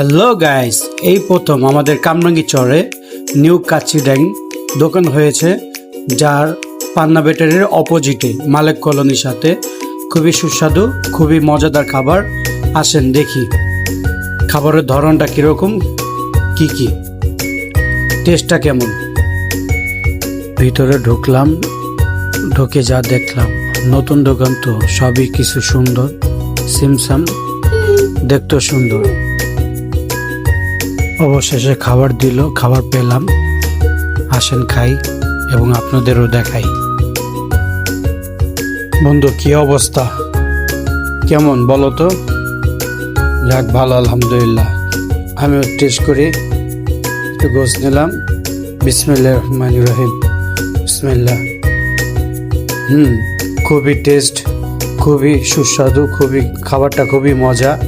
Hello guys এই প্রথম আমাদের কামরাঙ্গি চরে নিউ কাচ্চি ড্যাং দোকান হয়েছে, যার পান্না ব্যাটারির অপোজিটে, মালেক কলোনির সাথে। খুবই সুস্বাদু, খুবই মজাদার খাবার। আসেন দেখি, খাবারের ধরনটা কীরকম, কি কি? টেস্টটা কেমন? ভিতরে ঢুকলাম, ঢুকে যা দেখলাম, নতুন দোকান তো সবই কিছু সুন্দর, সিমসাম, দেখতেও সুন্দর। অবশেষে খাবার দিল, খাবার পেলাম। আসেন খাই এবং আপনাদেরও দেখাই। বন্ধু, কি অবস্থা? কেমন বলো তো? যাক, ভালো, আলহামদুলিল্লাহ। আমিও টেস্ট করি। একটু গোস নিলাম। বিসমিল্লা রহমান রহিম। বিসমিল্লা হুম, খুবই টেস্ট, খুবই সুস্বাদু, খুবই খাবারটা খুবই মজা।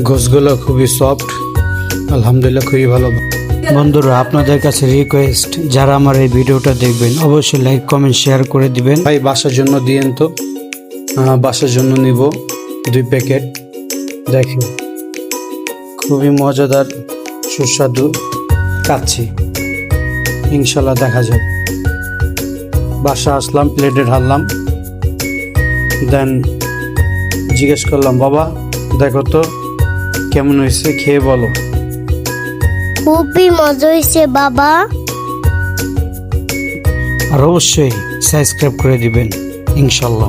গোসগুলো খুবই সফট আলহামদুলিল্লাহ খুবই ভালো। বন্ধুরা, আপনাদের কাছে রিকোয়েস্ট যারা আমার এই ভিডিওটা দেখবেন, অবশ্যই লাইক কমেন্ট শেয়ার করে দিবেন। ভাই, বাসার জন্য দিয়েন তো। বাসার জন্য নিব দুই প্যাকেট দেখেন, খুবই মজাদার, সুস্বাদু কাচ্ছি ইনশাল্লাহ দেখা যাবে। বাসা আসলাম, প্লেটে ঢাললাম। দেন জিজ্ঞেস করলাম, বাবা, দেখো তো কেমন হয়েছে খেয়ে বলো। খুবই মজা হয়েছে বাবা। আর অবশ্যই সাবস্ক্রাইব করে দিবেন ইনশাল্লাহ।